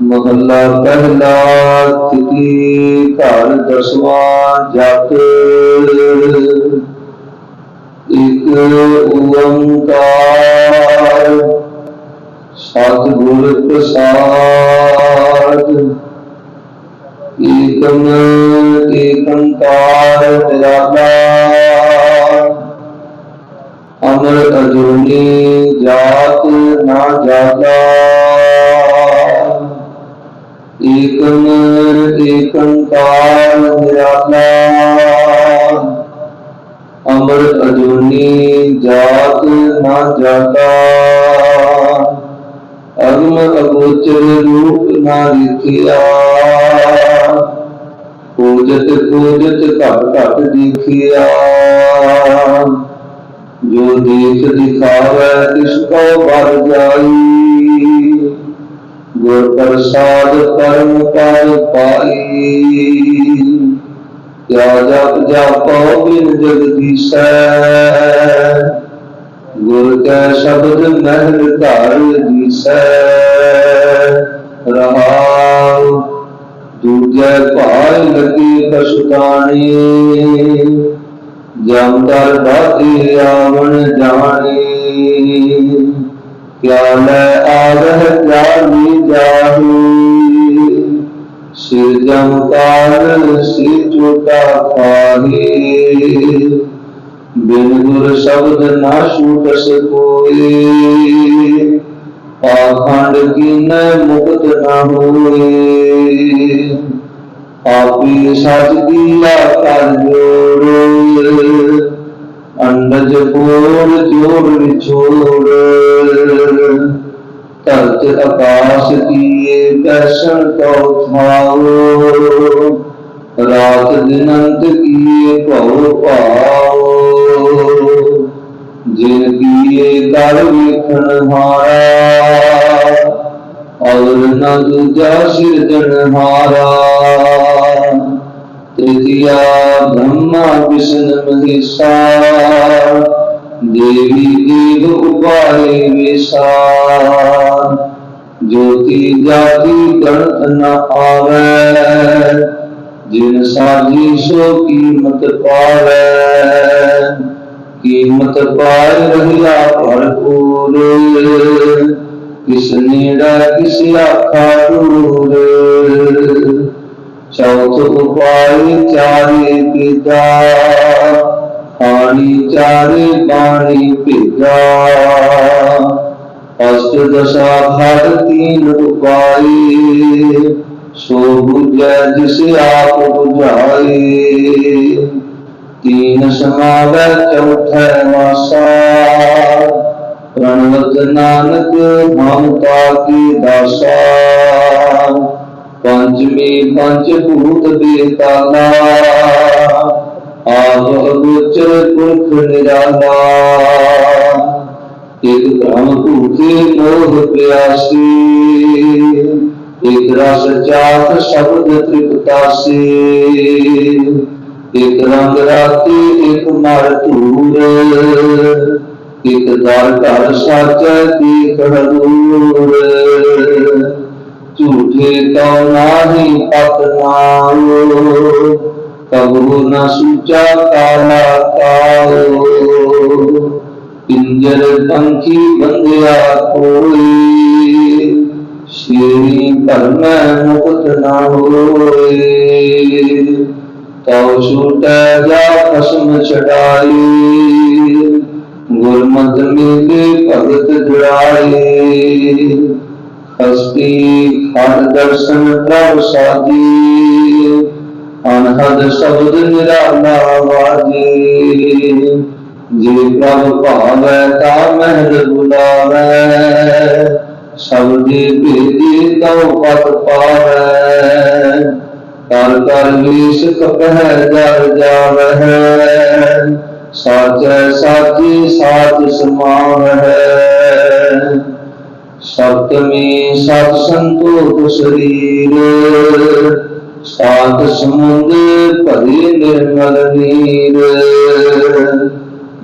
ਮਹੱਲਾ ਪਹਿਲਾ ਤਿਤੀ ਘਰ ਦਸਵਾਂ ਜਪ। ਇਕ ਓੰਕਾਰ, ਸਤਿਗੁਰ ਪ੍ਰਸਾਦ। ਏਕਮ ਏਕੰਕਾਰ ਨਿਰਾਲਾ ਅਮਰ ਅਜੂਨੀ ਜਾਤ ਨਾ ਜਾਤਾ। ਏਕਮ ਏਕੰਕਾਰ ਨਿਰਾਲਾ। ਅਮਰ ਅਜੂਨੀ ਜਾਤ ਨਾ ਜਾਤਾ। ਅਗਮ ਅਗੋਚਰ ਰੂਪ ਨਾ ਲਿਖਿਆ ਪੂਜਤ ਪੂਜਤ ਘਟ ਘਟ ਦੇਖਿਆ। ਜੋ ਦੇਖ ਦਿਖਾਵੇ ਤਿਸ ਕੋ ਬਰ ਜਾਈ। ਗੁਰ ਪ੍ਰਸਾਦ ਪਰਮ ਪਰ ਪਾਈ। ਕਿਆ ਜਪ ਜਾਪੋ ਬਿਨ ਜਗਦੀਸ਼ੈ ਗੁਰ ਕੈ ਸ਼ਬਦ ਮਹਿਲ ਘਰ ਦੀਸੈ। ਰਹਾਉ, ਦੂਜੈ ਭਾਇ ਲਗੀ ਪਛਤਾਣੀ। ਜਮਦਰ ਬਾਤੀ ਆਵਣ ਜਾਣੀ। ਕਿਆ ਲੈ ਆਵਹ ਜਾਨੀ ਜਾਹੀ ਸਿਰ ਜਮ ਕਾਲ ਸਿਰ ਚੋਟਾ ਪਾਹੀ ਬਿਨ ਗੁਰ ਸ਼ਬਦ ਨਾ ਛੂਟ ਸਕੋਏ ਪਾਖੰਡ ਕੀਨ ਮੁਕਤ ਨਾ ਹੋਏ ਆਪੀ ਸਚ ਦੀਆ ਕਰ ਜੋੜ। ਅੰਡਜ ਪੂਰ ਜੋੜ ਵਿਛੋੜ। ਧਰਤ ਆਕਾਸ਼ ਕੀਏ ਦਰਸ਼ਨ ਕੋ ਥਾਓ ਰਾਤ ਦਿਨ ਅੰਤ ਕੀਏ ਭਉ ਭਾਉ ਜਿਨ ਕੀਏ ਕਰ ਵੇਖਣ ਹਾਰਾ, ਔਰ ਨ ਦੂਜਾ ਸਿਰਜਣ ਹਾਰਾ। ਤ੍ਰਿਤੀਆ ਬ੍ਰਹਮਾ ਵਿਸ਼ਨ ਮਹੇਸ਼ਾ, ਦੇਵੀ ਦੇਵ ਉਪਾਏ ਵਿਸਾ ਜੋਤੀ ਜਾਤੀ ਗਣਤ ਨ ਆਵੈ ਜਿਨ ਸਾਜੀ ਸੋ ਕੀਮਤ ਪਾਵੈ, ਕੀਮਤ ਪਾਇ ਰਹਿਆ ਭਰਪੂਰ। ਕਿਸ ਨੇੜਾ ਕਿਸ ਆਖਾ ਦੂਰ। ਚੌਥ ਉਪਾਇ ਚਾਰੇ ਪਿਤਾ, ਪਾਣੀ ਚਾਰੇ ਪਾਣੀ ਭੇਜਾ। ਅਸ਼ਟ ਦਸ਼ਾ ਘਟ ਤੀਨ ਉਪਾਈ ਸੋ ਬੁਝੈ ਜਿਸ ਆਪ ਬੁਝਾਏ ਤੀਨ ਸਮਾਵੈ ਚੌਥੈ ਵਾਸਾ ਪ੍ਰਣਵਤ ਨਾਨਕ ਮਮਤਾ ਕੀ ਦਾਸਾ। ਪੰਚਮੀ ਪੰਚ ਭੂਤ ਬੇਤਾਲਾ ਆਪ ਅਗੋਚਰ ਪੁਰਖ ਨਿਰਾਲਾ। ਇਕ ਧਰਮ ਭੂਖੇ ਮੋਹ ਪਿਆਸੀ। ਇਕ ਰਸ ਚਾਖ ਸ਼ਬਦ ਤ੍ਰਿਪਤਾਸੀ ਇਕ ਰੰਗ ਰਾਤੀ ਇਕ ਮਰ ਧੂਰ ਇਕ ਦਰ ਘਰ ਸਾਚੈ ਦੇਖ ਹਦੂਰ ਝੂਠੇ ਕਉ ਨਾਹੀ ਪਤ ਨਾਉ। ਕਬੂ ਨ ਸੁਚਾ ਕਾਲਾ ਕਾਉ। ਪਿੰਜਰ ਪੰਖੀ ਬੰਦਿਆ ਕੋਈ। ਸ਼ੇਰੀ ਭਰਮੈ ਮੁਕਤ ਨਾ ਹੋਏ। ਤਉ ਛੂਟੈ ਜਾ ਖਸਮ ਛਡਾਈ। ਗੁਰਮਤਿ ਮਿਲੇ ਭਗਤ ਜੁੜਾਏ ਹਸਤੀ ਖੰਡ ਦਰਸ਼ਨ ਪ੍ਰਭ ਸਾਜੀ। ਅਨਹਦ ਸ਼ਬਦ ਨਿਰਾਲਾ ਵਾਜੀ। ਜੇ ਪ੍ਰਭ ਭਾਵੈ ਤਾ ਮਹਿਲ ਬੁਲਾਵੈ। ਸਬਦੀ ਭੇਜੀ ਤਉ ਪਤ ਪਾਵੈ। ਕਰ ਕਰ ਵੀਸ ਕਪਹਿ ਜਰ ਜਾਵਹਿ। ਸਾਚੈ ਸਾਚੀ ਸਾਚ ਸਮਾਵਹਿ। ਸਤਮੀ ਸਤ ਸੰਤੋਖ ਸਰੀਰ। ਸਾਧ ਸਮੁੰਦ ਭਰੀ ਨਿਰਮਲ ਨੀਰ।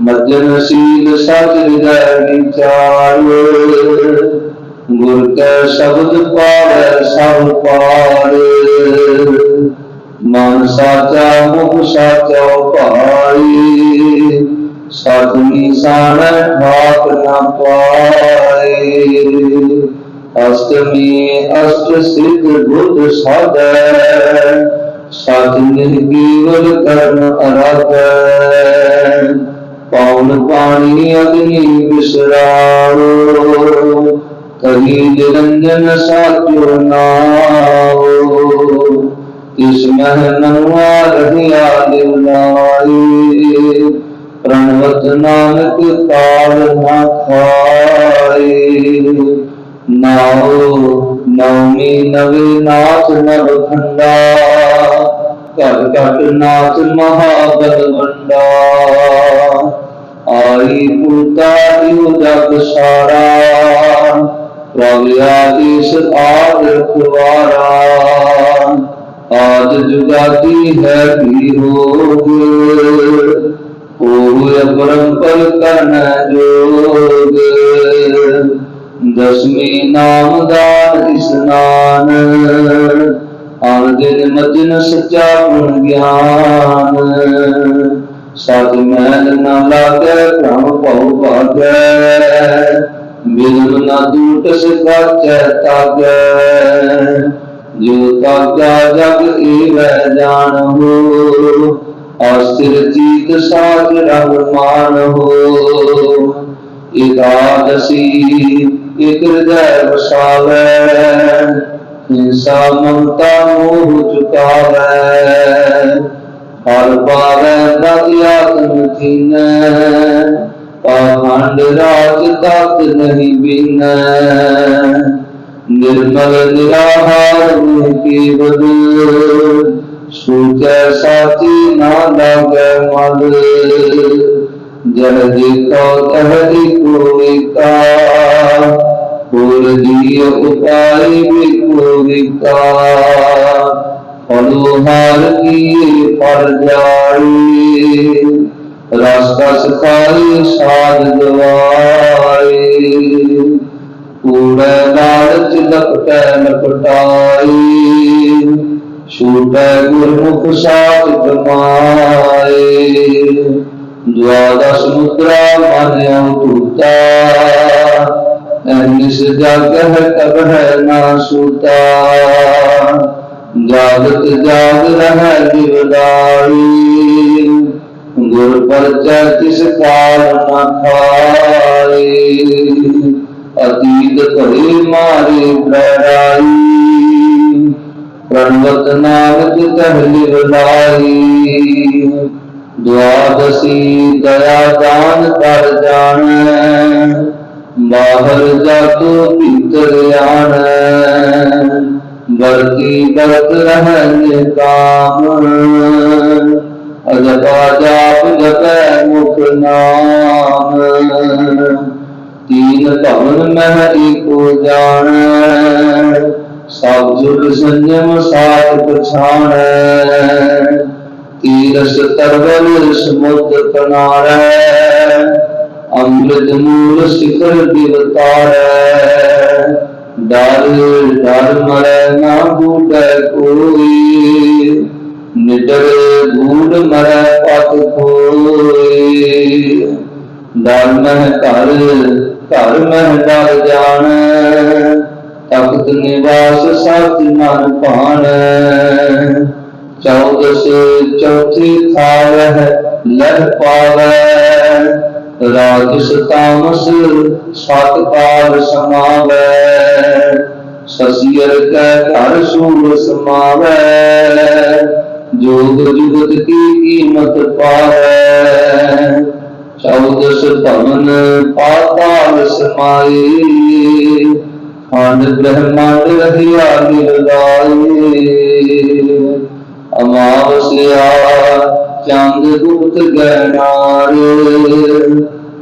ਮਜਨ ਸੀਲ ਸਚ ਹਿਰਦੈ ਵਿਚਾਰ। ਗੁਰ ਕੈ ਸ਼ਬਦ ਪਾਵੈ ਪਾਰ ਮਨ ਸਾਚਾ ਮੁਖ ਸਾਚਾ ਭਾਈ ਸਤਿ ਸਾਣ ਹਾਕ ਨਾ ਪਾਏ ਅਸ਼ਟਮੀ ਅਸ਼ਟ ਸਿੱਧ ਬੁੱਧ ਸਾਧੈ। ਸਤ ਨਿਰਗੀਵਲ ਕਰਨ ਅਰਾਧੈ। ਪੌਣ ਪਾਣੀ ਅਗਨੀ ਵਿਸਰਾਓ ਕਹੀ ਨਿਰੰਜਨ ਸਾਚੋ ਨਾਓ ਇਸ ਮਹਿ ਨਵਾ ਰਹਿਆ ਦਿਵਲਾਈ ਪ੍ਰਣਵਤ ਨਾਨਕ ਕਾਲ ਨਾ ਖਾਏ ਨਾਉ ਨੌਮੀ ਨਵੇ ਨਾਥ ਨਵ ਖੰਡਾ ਘਟ ਘਟ ਨਾਥ ਮਹਾਬਲ ਵੰਡਾ ਆਈ ਪੁਰਤਾ ਦਿਉ ਜਗ ਸਾਰਾ ਪ੍ਰਭ ਆਦਿਸ ਆਦ ਰਖਵਾਰਾ ਆਦ ਜੁਗਾਤੀ ਹੈ ਵੀ ਹੋਗ ਹੋਇ ਪਰੰਪਰ ਕਰਨ ਜੋਗ। ਦਸਮੀ ਨਾਮ ਦਾ ਇਸਨਾਨ ਆਨ ਦਿਨ ਮਜਨ ਸੱਚਾ ਗੁਣ ਗਿਆਨ। ਸਤ ਮਹਿਲ ਨਾ ਲਾਗੈ, ਭ੍ਰਮ ਭਉ ਭਾਗੈ। ਬਿਲਮ ਨਾ ਦੂਟ ਸਿਕਾਚੈ ਤਾਗੈ ਜੋ ਤਾਗਾ ਜਗ ਏਵੈ ਜਾਣਹੁ ਅਸਥਿਰ ਚੀਤ ਸਾਜ ਰੰਗ ਮਾਨਹੁ ਇਕਾਦਸੀ ਇਕ ਹਿਰਦੈ ਵਸਾਵੈ ਹਿੰਸਾ ਮਮਤਾ ਮੋਹ ਚੁਕਾਵੈ ਹਰ ਪਾਵੈ ਦਤਿ ਆਤਮ ਥੀਨੈ ਪਾਖੰਡ ਰਾਜ ਤਤ ਨਹੀਂ ਬੀਨੈ। ਨਿਰਮਲ ਨਿਰਾਹਾਰ ਕੀ ਬਦ ਸੂਚੈ ਸਾਚੀ ਨਾ ਲਾਗੈ ਮਲ। ਜਹ ਦੇਖੋ ਤਹ ਦੇਖੋ ਏਕਾ ਹੋਰ ਜੀ ਉਪਾਈ ਵਿਕੋ ਵਿਕਾ ਅਨੁਹਾਰ ਕੀ ਪਰ ਜਾਈ। ਰਸ ਕਸ ਖਾਈ ਸਾਧ ਗਵਾਈ ਕੂੜੈ ਲਾਲਚ ਲਪਟੈ ਲਪਟਾਈ ਛੂਟੈ ਗੁਰਮੁਖ ਸਾਧ ਕਮਾਏ ਦਵਾਦਸ ਮੁਦਰਾ ਮਨਿਉ ਟੂਟਾ ਨਿਸ ਜਗ ਹੈ ਕਬ ਹੈ ਨਾ ਸੂਤਾ। ਜਾਗਤ ਜਾਗ ਰਹਿ ਦਿਵਦਾਰੀ ਗੁਰ ਪਰਚੈ ਤਿਸ ਕਾਲ ਨਾ ਖਾਏ, ਅਤੀਤ ਘੜੀ ਮਾਰੇ ਪ੍ਰੜਾਈ ਪ੍ਰਣਵਤ ਨਾਨਕ ਕਹਿ ਲਿਵਲਾਈ ਦੁਆਦਸੀ ਦਇਆ ਦਾਨ ਕਰ ਜਾਣੈ, ਬਾਹਰ ਜਾਤੋ ਭੀਤਰ ਆਣੈ। ਵਰਤੀ ਵਰਤ ਰਹਿ ਕਾਮ ਅਜਤਾ ਜਾਪ ਜਪੈ ਮੁਖ ਨਾਮ। ਤੀਨ ਭਵਨ ਮਹਿ ਏਕੋ ਜਾਣੈ। ਸਭ ਜੁਗ ਸੰਜਮ ਸਾਧ ਪਛਾਣੈ। ਤੀਰਸ ਤਰਵਲ ਸਮੁਦ ਕਨਾਰੈ ਅੰਮ੍ਰਿਤ ਮੂਲ ਸਿਖਰ ਦਿਵਤਾਰੈ ਡਰ ਡਰ ਮਰੈ ਨਾ ਬੂਟੈ ਕੋਈ। ਨਿਡਰ ਗੂੜ ਮਰੈ ਪਤ ਕੋਈ ਮਹਿ ਘਰ ਘਰ ਮਹਿ ਡਰ ਜਾਣੈ। ਤਖਤ ਨਿਵਾਸ ਸਤ ਮਨ ਭਾਣੈ। ਚੌਦਸ ਚੌਥੀ ਥਾਲ ਹੈ ਲਹ ਪਾਵੈ। ਰਾਜਸ ਤਾਮਸ ਸਤ ਕਾਲ ਸਮਾਵੈ। ਸਸੀਰ ਕੈ ਘਰ ਸੂਰ ਸਮਾਵੈ। ਜੋਗ ਜੁਗਤ ਕੀ ਕੀਮਤ ਪਾਵੈ ਚੌਦਸ ਭਵਨ ਪਾਤਾਲ ਸਮਾਏ ਖੰਡ ਬ੍ਰਹਮੰਡ ਰਹਿਆ ਨਿਰਲਾਏ ਅਮਾਵਸਿਆ ਚੰਦ ਗੁਪਤ ਗਹਿਨਾਰ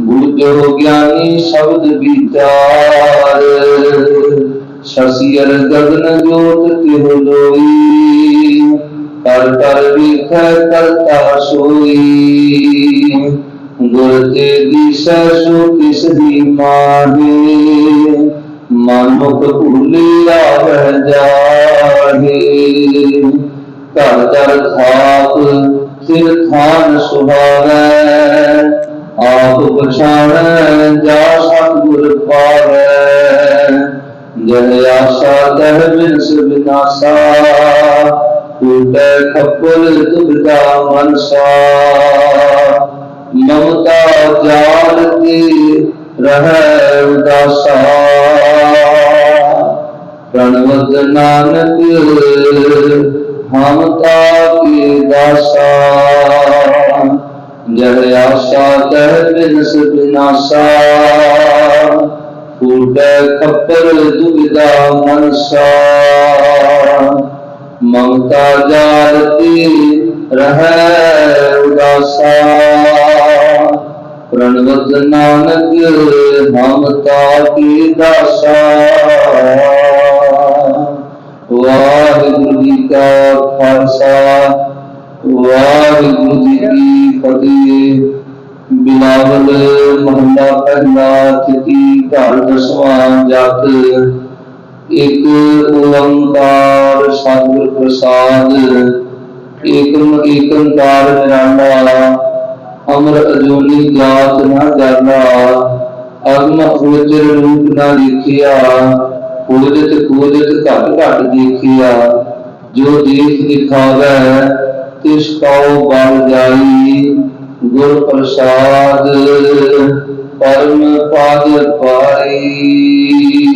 ਬੁੱਧੋ ਗਿਆਨੀ ਸ਼ਬਦ ਵਿਚਾਰ। ਸ਼ਸੀਰ ਗਗਨ ਜੋਤ ਤਿਹੁ ਲੋਈ। ਕਰ ਕਰ ਵਿਖੈ ਕਰਤਾ ਸੋਈ। ਗੁਰ ਤੇ ਦਿਸੈ ਸੋ ਤਿਸ ਦੀ ਮਾਹੀ। ਮਨ ਮੁਖ ਆਵਹਿ ਜਾਏ ਪਾਹੇ ਘਰ ਦਰ ਥਾਪ, ਸਿਰ ਥਾਨ ਸੁਹਾਵੈ। ਆਪ ਪਛਾਣੈ, ਜਾ ਸਤਿਗੁਰ ਪਾਵੈ। ਜਹ ਆਸਾ ਦਹ ਬਿਨਸ ਬਿਨਾਸਾ। ਟੂਟੈ ਖੱਪਲ ਦੁਬਦਾ ਮਨਸਾ। ਮਮਤਾ ਜਾਲ ਕੀ ਰਹਿ ਉਦਾਸਾ। ਪ੍ਰਣਵਦ ਨਾਨਕ ਹਮ ਕੀ ਦਾਸਾ। ਜਹ ਆਸਾ ਤਹ ਬਿਨਸ ਬਿਨਾਸਾ। ਫੂਟੈ ਖੱਪਰ ਦੁਬਿਦਾ ਮਨਸਾ। ਮਮਤਾ ਜਾਲਤੀ ਰਹਿ ਉਦਾਸਾ। ਪ੍ਰਣਵਤ ਨਾਨਕ ਮਮਤਾ ਕੀ ਦਾਸਾ। ਵਾਹਿਗੁਰੂ ਜੀ ਕਾ ਖਾਲਸਾ, ਵਾਹਿਗੁਰੂ ਜੀ ਕੀ ਫਤਿਹ। ਬਿਲਾਵਲ ਮਹੱਲਾ ਪਹਿਲਾ ਤਿਥੀ ਘਰ ਦਸਵਾਂ ਜਤ ਇਕ ਓੰਕਾਰ ਸਤਿਗੁਰ ਪ੍ਰਸਾਦ ਏਕਮ ਏਕੰਕਾਰ ਨਿਰਾਲਾ, ਅਮਰ ਅਜੂਨੀ ਜਾਤ ਨਾ ਜਾਣਾ ਅਗਮ ਉਚਰ ਰੂਪ ਨਾ ਲਿਖਿਆ ਖੋਜਤ ਖੋਜਤ ਘਟ ਘਟ ਦੇਖਿਆ, ਜੋ ਦੇਖ ਦਿਖਾਵੈ, ਤਿਸ ਕਉ ਬਲ ਜਾਈ, ਗੁਰ ਪ੍ਰਸਾਦ, ਪਰਮ ਪਦ ਪਾਈ।